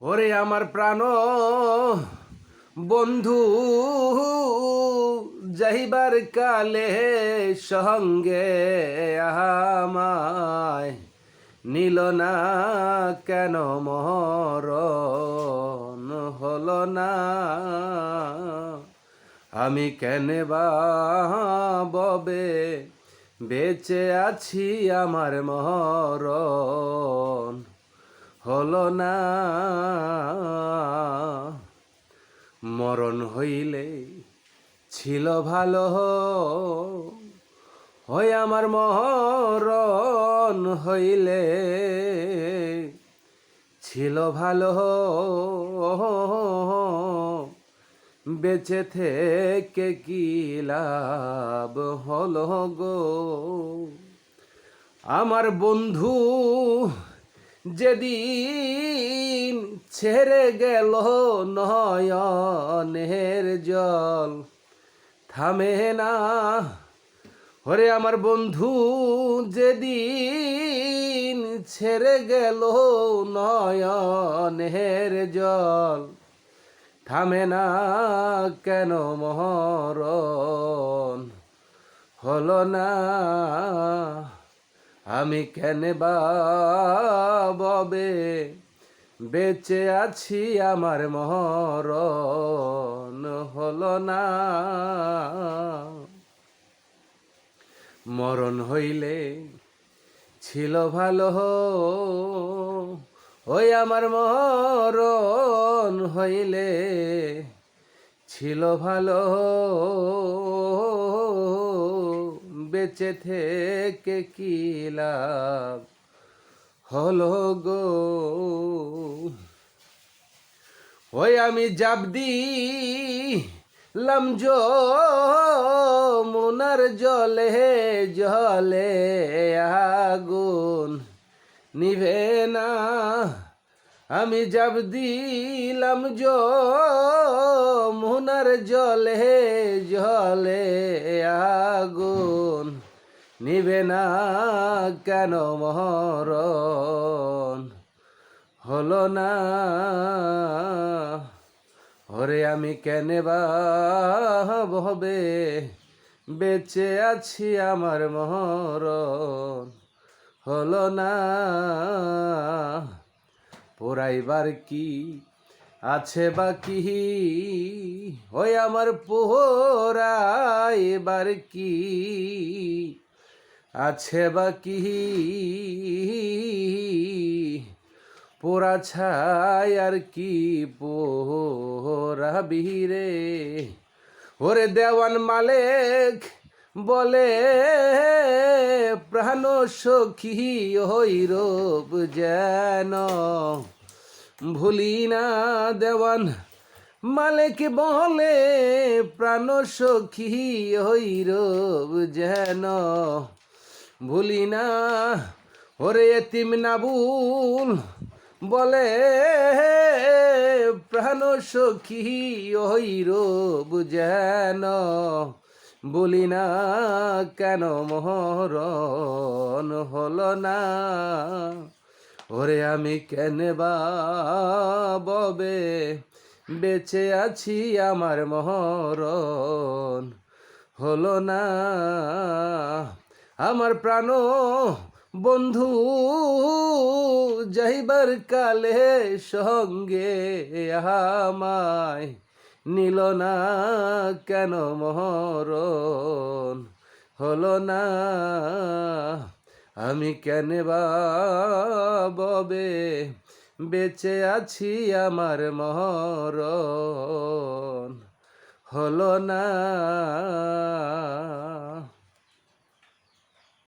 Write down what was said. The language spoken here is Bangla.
ওরে আমার প্রাণ, বন্ধু, যাইবার কালে সঙ্গে আমায় নিল না কেন? মরণ হল না। আমি কেন বা ববে বেঁচে আছি আমার মরণ? হলো না। মরণ হইলে ছিল ভালো। হয় আমার মরণ হইলে ছিল ভালো। বেঁচে থেকে কি লাভ হলো গো? আমার বন্ধু যেদিন ছেড়ে গেল নয়নের জল, থামে না। ওরে আমার বন্ধু, যেদিন ছেড়ে গেল নয়নের জল, থামে না কেন মহরণ হল না। আমি কেন ববে? বেঁচে আছি আমার মহরণ হলো না। মরণ হইলে ছিল ভালো ওই আমার মরণ হইলে ছিল ভালো বেঁচে থেকে কি লাভ হলো গো? ওই আমি জাবদি লাম মোনার জলে জলে আগুন নিভে না। আমি যাব দিলাম মোনার জলে জলে আগুন নিবে না কেন মহরণ? হলো না। ওরে আমি কেনে হবে বেঁচে আছি আমার মহরণ। হলো না। পোড়াইবার কি আছে বা বাকি? ওই আমার পোড়াইবার কি? আছে বাকি পোড়া ছাই আর কি পোড়া বিরে ওরে দেওয়ান মালেক বলে, প্রাণ সখী হৈরব যেন। ভুলি না দেওয়ান মালেক বলে, প্রাণ সখী হৈরব যেন। ভুলি না ওরে এতিম নাবুল, বলে প্রাণ সখী হৈরব যেন বলি না কেন মহরণ হল না? ওরে আমি কেন ববে বেঁচে আছি আমার মহরণ হলো না? আমার প্রাণ বন্ধু, যাইবার কালে সঙ্গে আমায় নিল না কেন মহরণ? হলো না, আমি কেন ববে বেঁচে আছি আমার মহরণ? হলো না